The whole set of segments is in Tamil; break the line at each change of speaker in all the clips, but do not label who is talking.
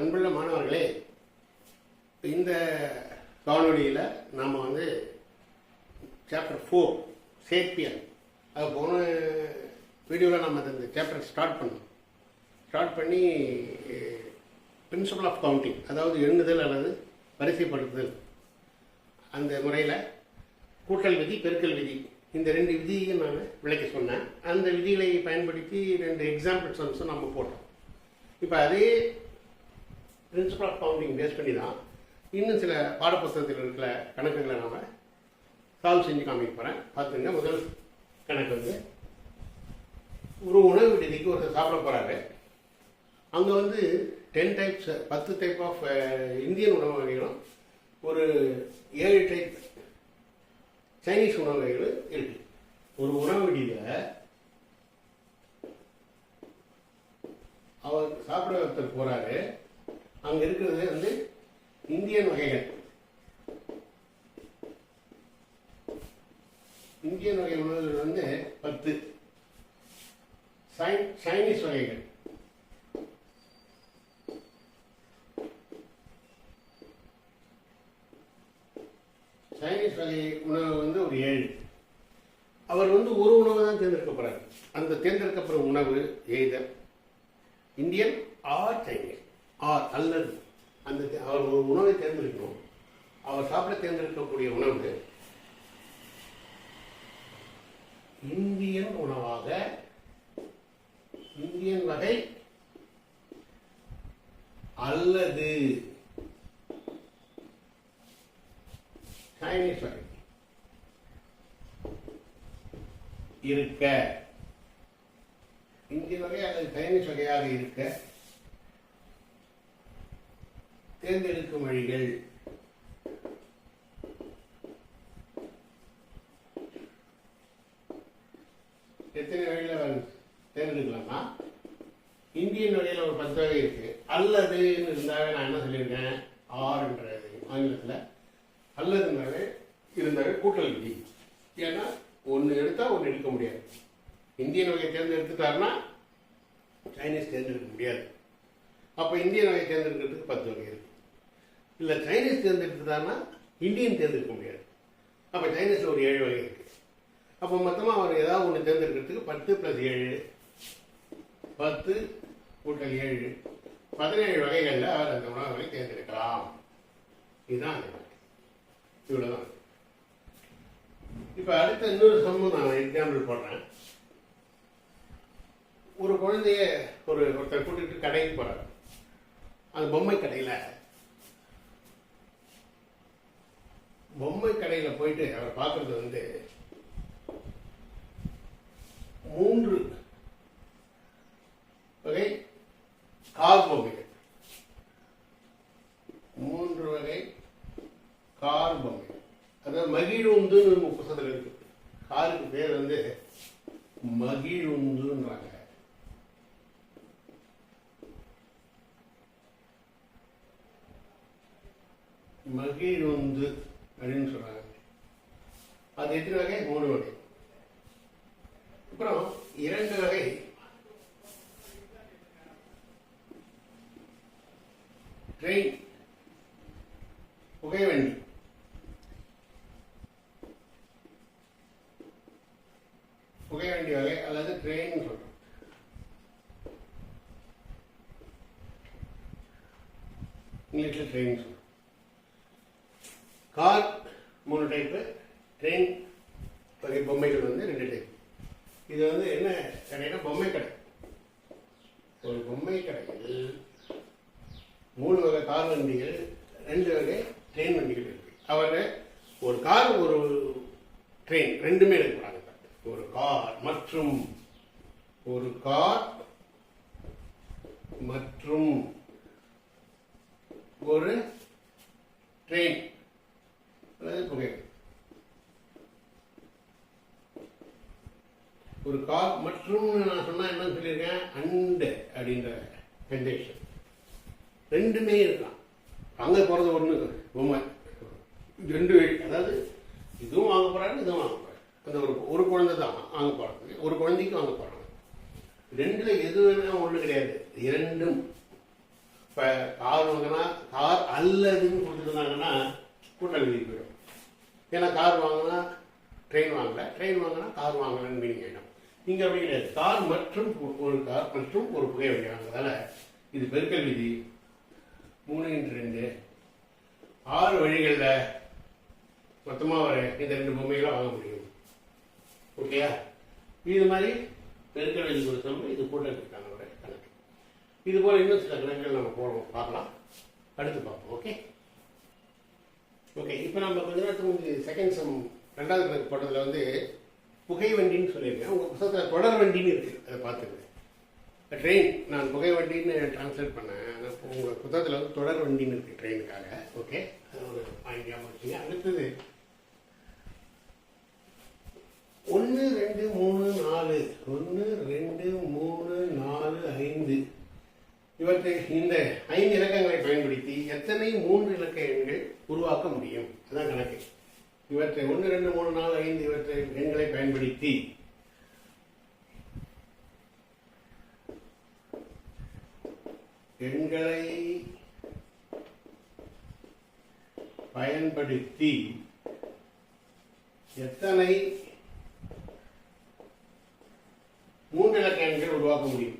அன்புள்ள மாணவர்களே இந்த காணொலியில் நாம் வந்து சாப்டர் ஃபோர் சேப்பியல். அது போன வீடியோவில் நம்ம அந்த சாப்டர் ஸ்டார்ட் பண்ணோம். ஸ்டார்ட் பண்ணி பிரின்சிபல் ஆஃப் கவுண்டிங் அதாவது எண்ணுதல் அல்லது வரிசைப்படுத்துதல். அந்த முறையில் கூட்டல் விதி பெருக்கல் விதி இந்த ரெண்டு விதியையும் நான் விளக்கி சொன்னேன். அந்த விதிகளை பயன்படுத்தி ரெண்டு எக்ஸாம்பிள் சம்ஸும் நம்ம போட்டோம். இப்போ அதே பிரின்சிபல் ஆஃப் கவுண்டிங் பேஸ் பண்ணி தான் இன்னும் சில பாடப்புஸ்தகத்தில் இருக்கிற கணக்குகளை நாம் சால்வ் செஞ்சு காமிக்க போகிறேன் பார்த்துங்க முதல் கணக்கு வந்து ஒரு உணவு விடுதிக்கு ஒருத்தர் சாப்பிட போகிறாரு அங்கே வந்து டென் டைப்ஸ் பத்து டைப் ஆஃப் இந்தியன் உணவு வகைகளும் ஒரு ஏழு டைப் சைனீஸ் உணவு வகைகள் இருக்கு. ஒரு உணவு விடுதியில் அவர் சாப்பிட ஒருத்தர் போகிறாரு அங்க இருக்கிறது வந்து இந்தியன் வகைகள். இந்தியன் வகை உணவுகள் வந்து பத்து. சைனீஸ் வகைகள். சைனீஸ் வகை உணவு வந்து ஒரு ஏழு. அவர் வந்து ஒரு உணவு தான் தேர்ந்தெடுக்கப்படுறார். அந்த தேர்ந்தெடுக்கப்படுற உணவு either Indian or Chinese. Or அல்லது அந்த தே- அவர் ஒரு உணவை தேர்ந்தெடுக்கணும் அவர் சாப்பிட தேர்ந்தெடுக்கக்கூடிய உணவு இந்தியன் உணவாக இந்தியன் வகை அல்லது சைனீஸ் வகை இருக்க. இந்திய வகை அல்லது சைனீஸ் வகையாக இருக்க. தேர்ந்தெடுக்கும் வழிகள். எத்தனை வகையில் தேர்ந்தெடுக்கலாமா? இந்தியன் வகையில் ஒரு பத்து வகை இருக்கு. அல்லதுன்னு இருந்தாவே நான் என்ன சொல்லியிருக்கேன்? ஆறுன்றது ஆங்கிலத்தில். அல்லதுனாவே இருந்தாவே கூட்டல் விதி ஏன்னா ஒன்று எடுத்தா ஒன்று எடுக்க முடியாது. இந்தியன் வகை தேர்ந்தெடுத்துட்டாருன்னா சைனீஸ் தேர்ந்தெடுக்க முடியாது. அப்போ இந்தியன் வகை தேர்ந்தெடுக்கிறதுக்கு பத்து வகை இருக்கு. இல்லை சைனீஸ் தேர்ந்தெடுத்துதான்னா இந்தியன் தேர்ந்தெடுக்க முடியாது. அப்போ சைனீஸில் ஒரு ஏழு வகை இருக்கு. அப்போ மொத்தமாக அவர் ஏதாவது ஒன்று தேர்ந்தெடுக்கிறதுக்கு பத்து ப்ளஸ் ஏழு பத்து கூட்டல் ஏழு பதினேழு வகைகளில் அவர் அந்த உணவுகளை தேர்ந்தெடுக்கலாம். இதுதான் அந்த கணக்கு. இவ்வளவுதான். இப்போ அடுத்த இன்னொரு சம்பவம் நான் எக்ஸாம்பிள் போடுறேன். ஒரு குழந்தைய ஒரு ஒருத்தர் கூட்டிட்டு கடைக்கு போறாரு. அந்த பொம்மை கடையில பொம்மை கடையில் போயிட்டு அவர் பார்க்கறது வந்து மூன்று வகை கார் பொம்மைகள் மூன்று வகை கார் பொம்மை அதாவது மகிழுந்துன்னு ஒரு புத்தகத்தில் இருக்கு. காருக்கு பேர் வந்து மகிழுந்துன்றாங்க. மகிழுந்து அப்படின்னு சொல்றாங்க. அது எத்தனை வகை? மூணு வகை. அப்புறம் இரண்டு வகை. ட்ரெயின் புகைவண்டி புகைவண்டி வகை அல்லது ட்ரெயின் சொல்றோம். இங்கிலீஷில் ட்ரெயின் சொல்றோம் கார் மூணு டைப்பு ட்ரெயின் வகை பொம்மைகள் வந்து ரெண்டு டைப் இது வந்து என்ன கடைனா பொம்மை கடை ஒரு கடையில் மூணு வகை கார் வண்டிகள் ரெண்டு வகை ட்ரெயின் வண்டிகள் இருக்கு. அவர் ஒரு கார் ஒரு ட்ரெயின் ரெண்டுமே எடுக்கிறாங்க ஒரு கார் மற்றும் ஒரு கார் மற்றும் ஒரு ட்ரெயின் அதாவது புகை. ஒரு கார் மற்றும் நான் சொன்னா என்னன்னு சொல்லியிருக்கேன்? அண்டு அப்படின்ற கண்டிஷன் ரெண்டுமே இருக்கலாம். அங்கே போகிறது ஒன்று பொம்மை ரெண்டு வழி. அதாவது இதுவும் வாங்க போகிறாரு இதுவும் வாங்க போறாரு. அந்த ஒரு ஒரு குழந்தை தான் வாங்க போறாங்க ஒரு குழந்தைக்கும் வாங்க போகிறாங்க ரெண்டில் எது ஒன்று கிடையாது. இரண்டும் இப்போ கார் வாங்கினா கார் அல்லதுன்னு கொடுத்துருந்தாங்கன்னா கூட்டம் எழுதி போயிடும். ஏன்னா கார் வாங்கினா ட்ரெயின் வாங்கலை. ட்ரெயின் வாங்கினா கார் வாங்கலன்னு மீனிங் இங்கே அப்படி கிடையாது மற்றும் ஒரு தார் மற்றும் ஒரு புகை வண்டி இது பெருக்கல் விதி. மூணு இன்று ரெண்டு. ஆறு வழிகளில் மொத்தமாக வர இந்த ரெண்டு பொம்மைகளும் வாங்க முடியும். ஓகேயா? இது மாதிரி பெருக்கல் விதி கொடுத்தோம்னா இது கூட்டத்துக்கான ஒரு கணக்கு. இது போல இன்னும் சில கணக்குகள் நம்ம போடுவோம் பார்க்கலாம். அடுத்து பார்ப்போம். ஓகே? ஓகே. இப்போ நம்ம கொஞ்ச நேரத்துக்கு முந்தைய செகண்ட் சம் ரெண்டாவது கணக்கு போட்டதில் வந்து புகை வண்டின்னு சொல்லியிருக்கேன். உங்கள் புத்தகத்தில் தொடர் வண்டின்னு இருக்குது அதை பார்த்துக்கங்க. ட்ரெயின் நான் புகை வண்டின்னு டிரான்ஸ்லேட் பண்ணேன். ஆனால் உங்கள் புத்தகத்தில் வந்து தொடர் வண்டின்னு இருக்குது ட்ரெயினுக்காக ஓகே அது ஒரு பாயிண்ட் ஞாபகம் வச்சுங்க. அடுத்தது. ஒன்று ரெண்டு மூணு நாலு. ஒன்று ரெண்டு மூணு நாலு ஐந்து. இவற்றை இந்த ஐந்து இலக்கங்களை பயன்படுத்தி எத்தனை மூன்று இலக்க எண்கள் உருவாக்க முடியும்? அதான் கணக்கு. இவற்றை ஒன்று ரெண்டு மூணு நாள் ஐந்து இவற்றை எண்களை பயன்படுத்தி எண்களை பயன்படுத்தி எத்தனை மூன்று இலக்க எண்கள் உருவாக்க முடியும்?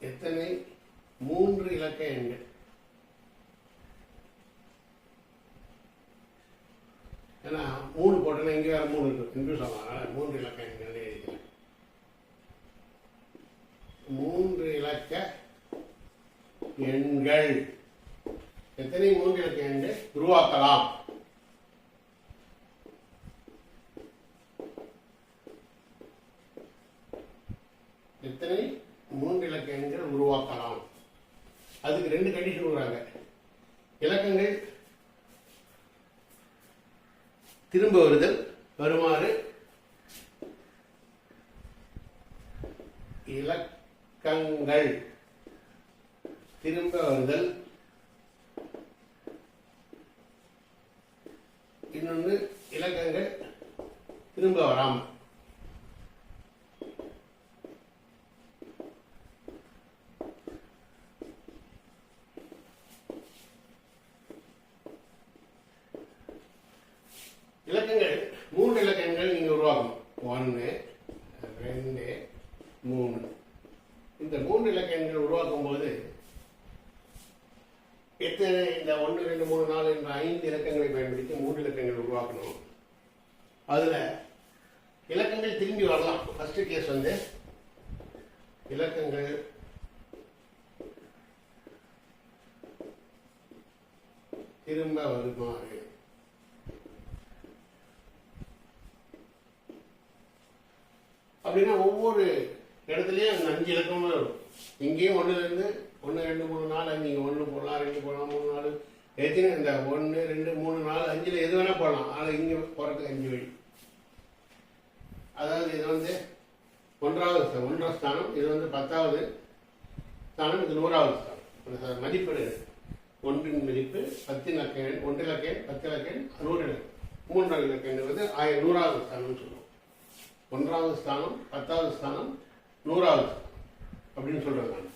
எத்தனை மூன்று இலக்க எண்கள்? ஏன்னா மூணு போட்டோன்னா இங்கே வேறு மூணு கன்ஃபியூஸ் ஆகும். மூன்று இலக்க எண்கள் எழுதிக்கிறேன். மூன்று இலக்க எண்கள். எத்தனை மூன்று இலக்க எண்கள்? உருவாக்கலாம். எத்தனை மூன்று இலக்க எண்கள் உருவாக்கலாம். அதுக்கு ரெண்டு கண்டிஷன் கொடுக்குறாங்க. இலக்கங்கள் திரும்ப வருதல் வருமாறு. இலக்கங்கள். திரும்ப வருதல். இன்னொன்று இலக்கங்கள் திரும்ப வராமல். இலக்கங்கள் மூன்று இலக்கங்கள் நீங்க உருவாக்கணும் ஒன்று ரெண்டு மூணு. இந்த மூன்று இலக்கங்கள் உருவாக்கும் போது எத்தனை இந்த ஒன்று ரெண்டு மூணு நாலு என்ற ஐந்து இலக்கங்களை பயன்படுத்தி மூன்று இலக்கங்கள் உருவாக்கணும். அதுல இலக்கங்கள் திரும்பி வரலாம். ஃபர்ஸ்ட் கேஸ் வந்து இலக்கங்கள் திரும்ப வருமாறு அப்படின்னா ஒவ்வொரு இடத்துலையும் அந்த அஞ்சு இலக்கமும் வரும். இங்கேயும் ஒன்றுலேருந்து ஒன்று ரெண்டு மூணு நாலு அஞ்சு. இங்கே ஒன்று போடலாம் ரெண்டு போடலாம் மூணு நாலு. எத்தனை இந்த ஒன்று ரெண்டு மூணு நாலு அஞ்சில் எது வேணால் போடலாம். ஆனால் இங்கே போகிறதுக்கு அஞ்சு வழி. அதாவது இது வந்து ஒன்றாவது ஒன்றாம் ஒன்றாவது ஸ்தானம் இது வந்து பத்தாவது ஸ்தானம் இது நூறாவது ஸ்தானம். மதிப்பீடு ஒன்றின் மதிப்பு பத்து இலக்கண் ஒன்று இலக்கண் பத்து இலக்கண் நூறு இலக்கண் மூன்றாவது இலக்கண் வந்து ஆயிரம் நூறாவது ஸ்தானம்னு சொல்லுவோம் ஒன்றாவது ஸ்தானம் பத்தாவது ஸ்தானம் நூறாவது அப்படின்னு சொல்றேன் நான்.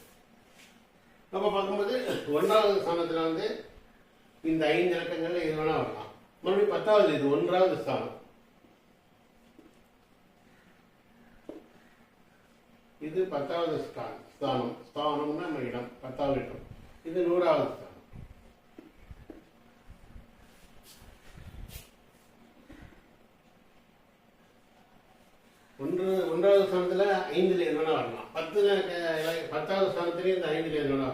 நம்ம பார்க்கும்போது ஒன்றாவது ஸ்தானத்தில் வந்து இந்த ஐந்து இலக்கங்கள்ல எது வேணா வரலாம். மறுபடியும் பத்தாவது இது ஒன்றாவது ஸ்தானம். இது பத்தாவது ஸ்தானம் ஸ்தானம். ஸ்தானம்னா நம்ம இடம் பத்தாவது இடம். இது நூறாவது ஸ்தானம் ஒன்று ஒன்றாவது ஸ்தானத்தில் ஐந்தில் எது வேணா வரலாம் பத்துல அஹ், பத்தாவது இந்த ஐந்து எது வேணா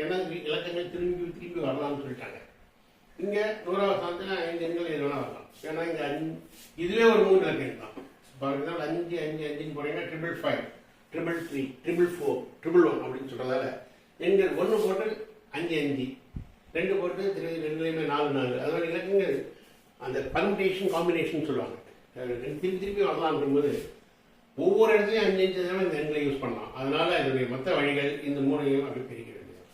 ஏன்னா இலக்கங்கள் திரும்பி திரும்பி வரலாம்னு சொல்லிட்டாங்க. இங்கே நூறாவது ஸ்தானத்தில் ஐந்து எண்கள் எது வரலாம். ஏன்னா இங்கே அஞ்சு இதுவே ஒரு மூணு இலக்கம் தான் ஃபார் எக்ஸாம்பிள் அஞ்சு அஞ்சு அஞ்சுன்னு போனீங்கன்னா triple five triple three triple four triple one அப்படின்னு சொல்கிறதால எண்கள் ஒன்று போட்டு அஞ்சு அஞ்சு. ரெண்டு போட்டு திரு ரெண்டுலேயுமே நாலு நாலு. அதோட இலக்கங்கள் அந்த பர்முடேஷன் காம்பினேஷன் சொல்லுவாங்க. திரும்பி திருப்பி திருப்பி வரலாம்ன்றும்போது ஒவ்வொரு இடத்துலையும் அஞ்சு அஞ்சு தடவை இந்த எண்களை யூஸ் பண்ணலாம். அதனால இதனுடைய மொத்த வழிகள் இந்த மூணையும் அப்படி பிரிக்க வேண்டியது.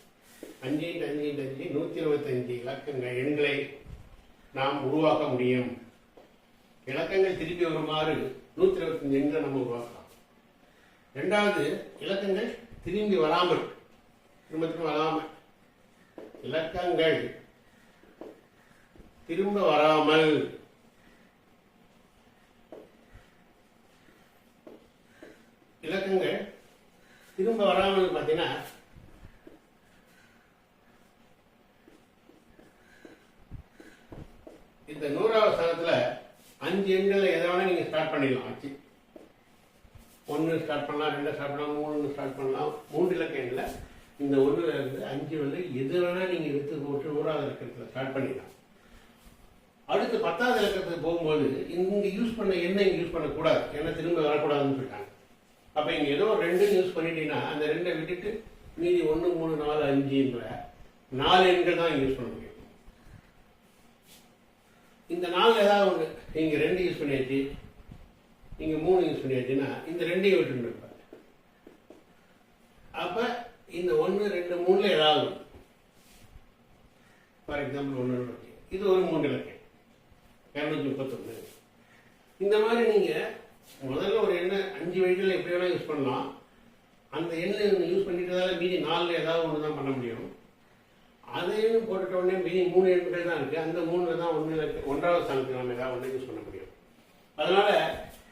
அஞ்சு இன்ட்டு அஞ்சு இன்ட்டு அஞ்சு நூற்றி இருபத்தஞ்சு இலக்கங்கள் எண்களை நாம் உருவாக்க முடியும். இலக்கங்கள் திருப்பி வருமாறு நூற்றி இருபத்தஞ்சு எண்களை நம்ம உருவாக்கலாம். ரெண்டாவது இலக்கங்கள் திரும்பி வராமல் திரும்ப திரும்ப வராமல் இலக்கங்கள் திரும்ப வராமல் இலக்கங்கள் திரும்ப வராமல் பார்த்தீங்கன்னா இந்த நூறாவது ஸ்தானத்துல அஞ்சு எண்களை எதை வேணா நீங்க ஸ்டார்ட் பண்ணிடலாம் ஆச்சு. ஒன்று ஸ்டார்ட் பண்ணலாம் ரெண்டு ஸ்டார்ட் பண்ணலாம் மூணு ஸ்டார்ட் பண்ணலாம். மூன்று இலக்க எண்ணில் இந்த ஒன்றுல இருந்து அஞ்சு வந்து எது வேணா நீங்க எடுத்து போட்டு நூறாவது இலக்கத்தில் ஸ்டார்ட் பண்ணிடலாம். அடுத்து பத்தாவது இலக்கத்துக்கு போகும்போது இங்கே யூஸ் பண்ண எண்ணெய் யூஸ் பண்ணக்கூடாது. ஏன்னா திரும்ப வரக்கூடாதுன்னு சொல்லிட்டாங்க. அப்ப இங்க ஏதோ ரெண்டு யூஸ் பண்ணிட்டீங்கன்னா அந்த ரெண்டை விட்டுட்டு மீதி ஒன்று மூணு நாலு அஞ்சுன்ற நாலு எண்கள் தான் யூஸ் பண்ண முடியும். இந்த நாலு ஏதாவது ஒன்று நீங்க ரெண்டு யூஸ் பண்ணியாச்சு நீங்க மூணு யூஸ் பண்ணியாச்சுன்னா இந்த ரெண்டையும் விட்டுட்டு இருப்பாரு அப்ப இந்த ஒன்று ரெண்டு மூணுல ஏதாவது ஃபார் எக்ஸாம்பிள் ஒன்று இது ஒரு மூன்று இலக்கு. இரநூத்தி முப்பத்தொன்று இந்த மாதிரி நீங்கள் முதல்ல ஒரு எண்ணெய் அஞ்சு வழிகளில் எப்படி வேணால் யூஸ் பண்ணலாம். அந்த எண்ணெய் யூஸ் பண்ணிட்டதால மீதி நாலில் ஏதாவது ஒன்று தான் பண்ண முடியும். அதையும் போட்டுட்ட உடனே மீதி மூணு எண்கள் தான் இருக்குது அந்த மூணில் தான் ஒன்று ஒன்றாவது ஸ்தானத்துக்கு நம்ம ஏதாவது ஒன்று யூஸ் பண்ண முடியும். அதனால்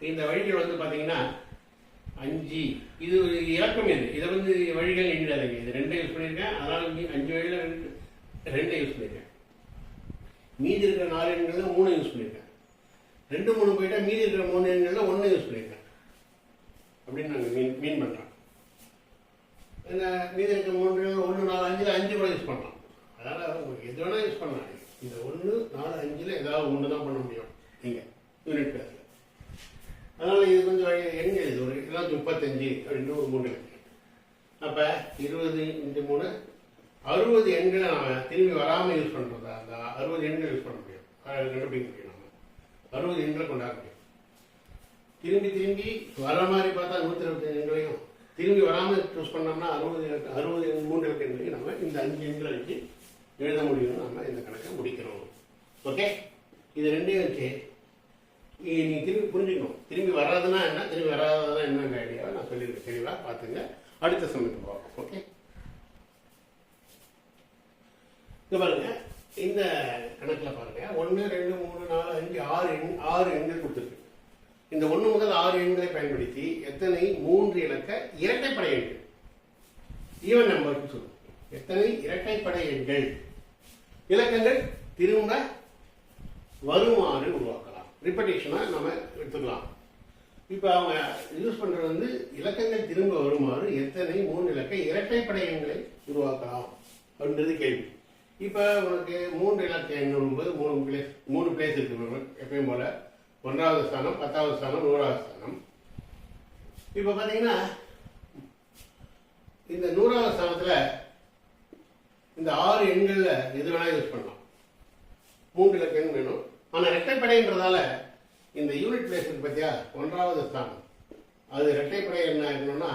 இந்த வழிகள் வந்து பார்த்தீங்கன்னா அஞ்சு. இது ஒரு இலக்கம் இது இதை வந்து வழிகள் எண்ணிடாதீங்க. இது ரெண்டை யூஸ் பண்ணியிருக்கேன் அதனால் மீ- அஞ்சு வழியில் ரெண்டு ரெண்டை யூஸ் பண்ணியிருக்கேன் மீதி இருக்கிற நாலு எண்களில் மூணு யூஸ் பண்ணியிருக்கேன் ரெண்டு மூணு போயிட்டா மீதி இருக்கிற மூணு எண்கள்ல ஒன்று யூஸ் பண்ணியிருக்கேன் அப்படின்னு நாங்கள் மீன் மீன் பண்ணுறோம் இல்லை மீதி இருக்கிற மூணு ஒன்று நாலு அஞ்சில் அஞ்சு கூட யூஸ் பண்ணலாம் அதனால் உங்களுக்கு எது வேணால் யூஸ் பண்ணலாம். இந்த ஒன்று நாலு அஞ்சில் ஏதாவது ஒன்று தான் பண்ண முடியும். நீங்கள் யூனிட் பேரில் அதனால் இது கொஞ்சம் வழி- எண்கள் இது? ஒரு இதெல்லாம் முப்பத்தஞ்சு அப்படின்னு ஒரு மூணு இருக்குது அப்போ இருபது இன்ட்டு மூணு அறுபது எண்களை நாம திரும்பி வராமல் யூஸ் பண்ணுறதா அந்த அறுபது எண்கள் யூஸ் பண்ண முடியும். கண்டுபிடிக்க முடியும். அறுபது எண்களை கொண்டாட திரும்பி திரும்பி வர மாதிரி பார்த்தா நூற்றி இருபத்தஞ்சு எண்களையும் திரும்பி வராமல் சூஸ் பண்ணோம்னா அறுபது அறுபது மூன்று இலக்க எண்களையும் நம்ம இந்த அஞ்சு எண்களை வச்சு எழுத முடியும்னு நம்ம இந்த கணக்கை முடிக்கிறோம். ஓகே இது ரெண்டையும் வச்சு நீங்கள் திரும்பி புரிஞ்சுக்கணும். திரும்பி வராதுன்னா என்ன? திரும்பி வராததுன்னா என்னங்க ஐடியாவை நான் சொல்லியிருக்கேன் தெளிவாக பார்த்துங்க அடுத்த சமயத்துக்கு போவோம் ஓகே இங்க பாருங்கள் இந்த கணக்கில் பாருங்க. ஒன்று ரெண்டு மூணு நாலு அஞ்சு ஆறு எண் ஆறு எண்கள் கொடுத்துருக்கு. இந்த ஒன்று முதல் ஆறு எண்களை பயன்படுத்தி எத்தனை மூன்று இலக்க இரட்டைப்படை எண்கள்? ஈவன் நம்பர் சொல்லும் எத்தனை இரட்டைப்படை எண்கள்? இலக்கங்கள் திரும்ப வருமாறு உருவாக்கலாம். ரிப்படேஷனாக நம்ம எடுத்துக்கலாம். இப்போ அவங்க யூஸ் பண்ணுறது வந்து இலக்கங்கள் திரும்ப வருமாறு எத்தனை மூணு இலக்க இரட்டைப்படை எண்களை உருவாக்கலாம் அப்படின்றது கேள்வி. இப்போ உனக்கு மூன்று இலக்க எண்ணும்போது மூணு பிளேஸ் மூணு பிளேஸ் இருக்கு எப்பயும் போல. ஒன்றாவது ஸ்தானம் பத்தாவது ஸ்தானம் நூறாவது ஸ்தானம். இப்போ பார்த்தீங்கன்னா இந்த நூறாவது ஸ்தானத்தில் இந்த ஆறு எண்கள்ல எது வேணா யூஸ் பண்ணலாம். மூன்று இலக்க எண் வேணும். ஆனா இரட்டைப்படைன்றதால இந்த யூனிட் பிளேஸ் இருக்கு பார்த்தியா ஒன்றாவது ஸ்தானம். அது இரட்டைப்படை என்ன இருக்கணும்னா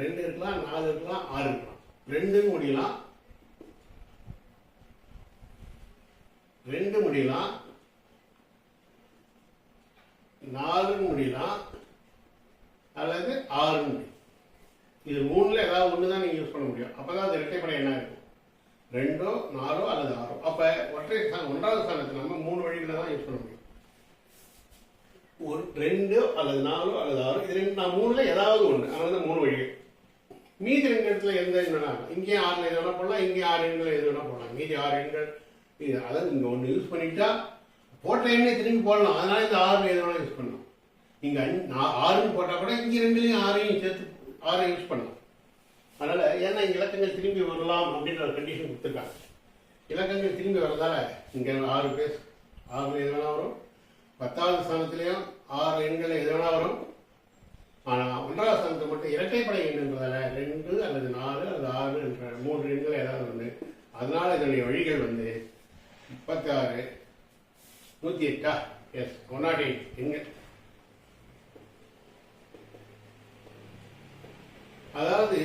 ரெண்டு இருக்கலாம் நாலு இருக்கலாம் ஆறு இருக்கலாம். ரெண்டும் முடியலாம். ரெண்டு முடியலாம் நாலு முடியலாம் அல்லது ஆறு முடியும் இது மூணுல ஏதாவது ஒன்று தான் நீங்கள் யூஸ் பண்ண முடியும். அப்போ தான் அது இரட்டைப்படை என்ன இருக்கும் ரெண்டோ நாலோ அல்லது ஆறோ. அப்போ ஒற்றை ஸ்தானம் ஒன்றாவது ஸ்தானத்தில் நம்ம மூணு வழிகளை தான் யூஸ் பண்ண முடியும். ஒரு ரெண்டு அல்லது நாலோ அல்லது ஆறோ. இது ரெண்டு நான் மூணுல ஏதாவது ஒன்று அதனால மூணு வழிகள். மீதி ரெண்டு இடத்துல எந்த எண்ணா இங்கேயும் ஆறுல எது வேணா போடலாம் இங்கேயும் ஆறு எண்கள் எது வேணா போடலாம். மீதி ஆறு எண்கள் இது அதாவது இங்க ஒன்று யூஸ் பண்ணிட்டா போட்ட எண்ணெய் திரும்பி போடலாம். அதனால இந்த ஆறு எது யூஸ் பண்ணலாம். இங்க ஆறுன்னு போட்டா கூட இங்க ரெண்டுலையும் ஆறையும் சேர்த்து ஆறை யூஸ் பண்ணலாம். அதனால ஏன்னா இங்க இலக்கங்கள் திரும்பி வரலாம் அப்படின்ற ஒரு கண்டிஷன் கொடுத்துருக்காங்க. இலக்கங்கள் திரும்பி வரதால இங்க ஆறு பேர் ஆறு எது வரும். பத்தாவது ஸ்தானத்திலையும் ஆறு எண்கள் எது வரும். ஆனா ஒன்றாவது ஸ்தானத்தை மட்டும் இரட்டைப்படை எண்ணுன்றதால ரெண்டு அல்லது நாலு அல்லது ஆறு என்ற மூன்று எண்கள் ஏதாவது ஒன்று அதனால இதனுடைய வழிகள் வந்து முப்பத்தி ஆறு நூத்தி எட்டா எஸ் ஒன் நாட் எயிட் எங்க? அதாவது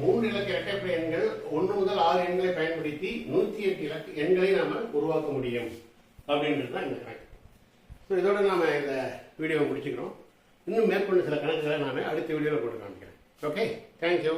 மூன்று இலக்க இரட்டைப்படை எண்கள் ஒன்று முதல் ஆறு எண்களை பயன்படுத்தி நூத்தி எட்டு இலக்க எண்களை நாம உருவாக்க முடியும். அப்படின்றது தான் இந்த கணக்கு. ஸோ இதோட நாம இந்த வீடியோவை முடிச்சுக்கிறோம். இன்னும் மேற்கொண்டு சில கணக்குகளை நாம அடுத்த வீடியோவில் போட்டு காமிக்கிறேன். Okay thank you